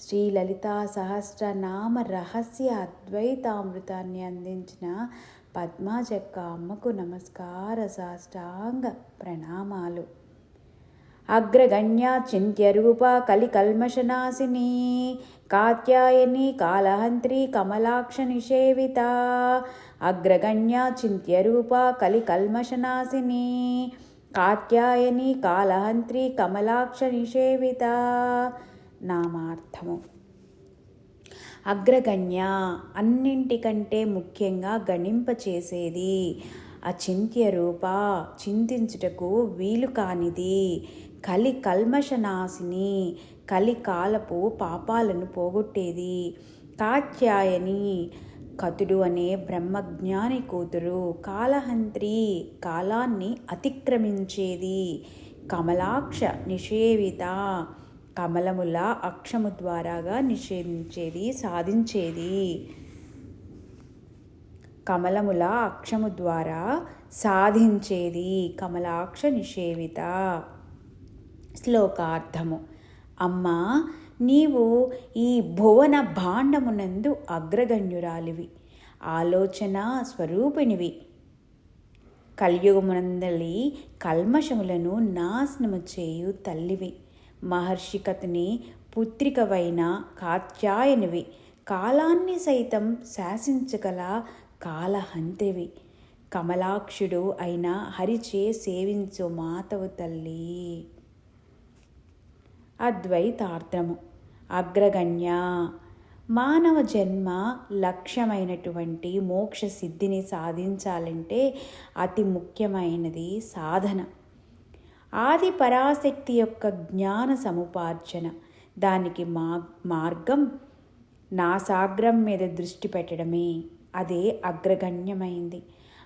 శ్రీ లలితా సహస్రనామ రహస్య అద్వైతామృతాన్ని అందించిన పద్మాజక్క అమ్మకు నమస్కార సాష్టాంగ ప్రణామాలు అగ్రగణ్యా చింత్యరూప కలికల్మషనాశిని కాత్యాయని కాళహంత్రి కమలాక్ష నిషేవిత అగ్రగణ్యా చింత్యరూప కలికల్మషనాశిని కాత్యాయని కాళహంత్రి కమలాక్ష నిషేవిత నామార్థము. అగ్రగణ్య అన్నింటికంటే ముఖ్యంగా గణింప చేసేది అచింత్య రూప చింతించుటకు వీలు కానిది. కలి కల్మషనాశిని కలి కాలపు పాపాలను పోగొట్టేది. కాత్యాయని కతుడు అనే బ్రహ్మజ్ఞాని కూతురు కాలహంత్రి కాలాన్ని అతిక్రమించేది. కమలాక్ష నిషేవిత కమలముల అక్షము ద్వారాగా నిషేధించేది సాధించేది. కమలముల అక్షము ద్వారా సాధించేది కమలాక్ష నిషేవిత. శ్లోకార్థము. అమ్మా నీవు ఈ భువన భాండమునందు అగ్రగణ్యురాలివి. ఆలోచన స్వరూపిణివి. కలియుగమునందలి కల్మషములను నాశనము చేయు తల్లివి. మహర్షికతిని పుత్రికవైన కాత్యాయనివి. కాలాన్ని సైతం శాసించగల కాలహంతివి కమలాక్షుడు అయిన హరిచే సేవించు మాతవు తల్లి. అద్వైతార్థము. అగ్రగణ్య. మానవ జన్మ లక్ష్యమైనటువంటి మోక్ష సిద్ధిని సాధించాలంటే అతి ముఖ్యమైనది సాధన. ఆది పరాశక్తి యొక్క జ్ఞాన సముపార్జన. దానికి మా మార్గం నాసాగ్రం మీద దృష్టి పెట్టడమే. అదే అగ్రగణ్యమైంది.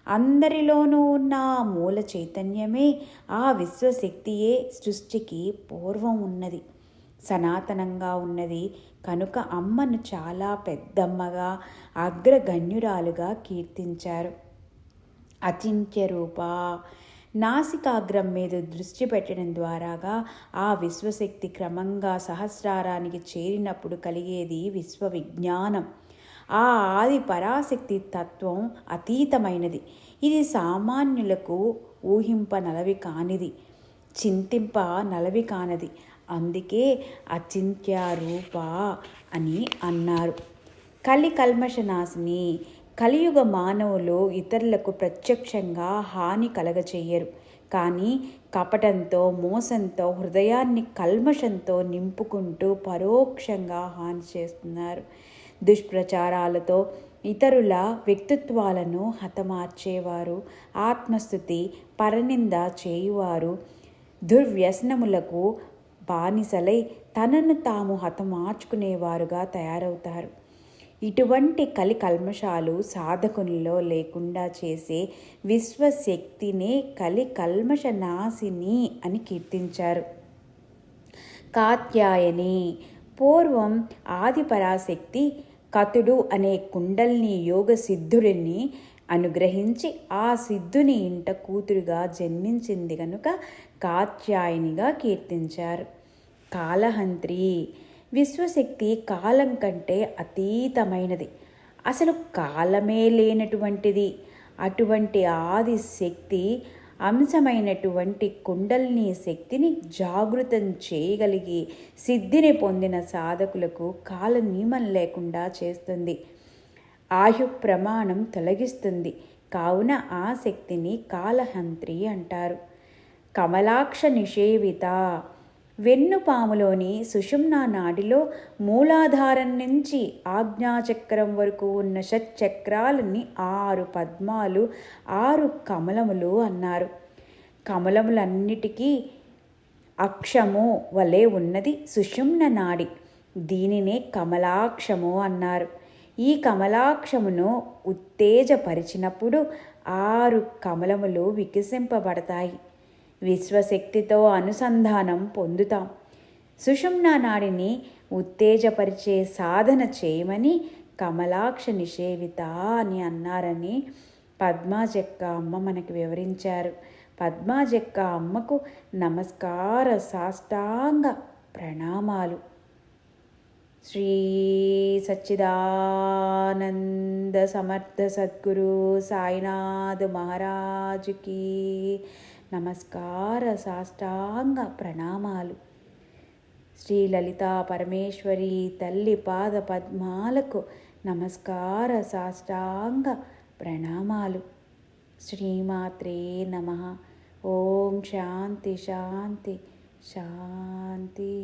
అందరిలోనూ ఉన్న మూల చైతన్యమే ఆ విశ్వశక్తియే సృష్టికి పూర్వం ఉన్నది. సనాతనంగా ఉన్నది. కనుక అమ్మను చాలా పెద్దమ్మగా అగ్రగణ్యురాలుగా కీర్తించారు. అచింత్య రూప నాసికాగ్రం మీద దృష్టి పెట్టడం ద్వారాగా ఆ విశ్వశక్తి క్రమంగా సహస్రారానికి చేరినప్పుడు కలిగేది విశ్వ విజ్ఞానం ఆ ఆది పరాశక్తి తత్వం అతీతమైనది. ఇది సామాన్యులకు ఊహింప నలవి కానిది చింతింప నలవి కానది. అందుకే అచింత్య రూప అని అన్నారు. కలి కల్మషనాశిని కలియుగ మానవులు ఇతరులకు ప్రత్యక్షంగా హాని కలగచేయరు కానీ కపటంతో మోసంతో హృదయాన్ని కల్మషంతో నింపుకుంటూ పరోక్షంగా హాని చేస్తున్నారు. దుష్ప్రచారాలతో ఇతరుల వ్యక్తిత్వాలను హతమార్చేవారు ఆత్మస్థుతి పరనింద చేయువారు దుర్వ్యసనములకు బానిసలై తనను తాము హతమార్చుకునేవారుగా తయారవుతారు. ఇటువంటి కలి కల్మషాలు సాధకునిలో లేకుండా చేసే విశ్వశక్తినే కలి కల్మష నాశిని అని కీర్తించారు. కాత్యాయని పూర్వం ఆదిపరాశక్తి కతుడు అనే కుండల్ని యోగ సిద్ధుడిని అనుగ్రహించి ఆ సిద్ధుని ఇంట కూతురుగా జన్మించింది కనుక కాత్యాయనిగా కీర్తించారు. కాలహంత్రి విశ్వశక్తి కాలం కంటే అతీతమైనది. అసలు కాలమే లేనటువంటిది. అటువంటి ఆది శక్తి అంశమైనటువంటి కుండల్ని శక్తిని జాగృతం చేయగలిగి సిద్ధిని పొందిన సాధకులకు కాల నియమం లేకుండా చేస్తుంది. ఆయు ప్రమాణం తొలగిస్తుంది. కావున ఆ శక్తిని కాలహంత్రి అంటారు. కమలాక్ష నిషేవిత వెన్నుపాములోని సుషుమ్నా నాడిలో మూలాధారం నుంచి ఆజ్ఞాచక్రం వరకు ఉన్న షట్చక్రాలని ఆరు పద్మాలు ఆరు కమలములు అన్నారు. కమలములన్నిటికీ అక్షము వలె ఉన్నది సుషుమ్న నాడి. దీనినే కమలాక్షము అన్నారు. ఈ కమలాక్షమును ఉత్తేజపరిచినప్పుడు ఆరు కమలములు వికసింపబడతాయి. విశ్వశక్తితో అనుసంధానం పొందుతాం. సుషుమ్నా నాడిని ఉత్తేజపరిచే సాధన చేయమని కమలాక్ష నిషేవిత అని అన్నారని పద్మాజక్క అమ్మ మనకి వివరించారు. పద్మాజక్క అమ్మకు నమస్కార సాష్టాంగ ప్రణామాలు. శ్రీ సచ్చిదానంద సమర్థ సద్గురు సాయినాథ్ మహారాజుకి నమస్కార సాష్టాంగ ప్రణామాలు. శ్రీ లలితా పరమేశ్వరి తల్లి పాద పద్మాలకు నమస్కార సాష్టాంగ ప్రణామాలు. శ్రీమాత్రే నమ. ఓం శాంతి శాంతి. శాంతి.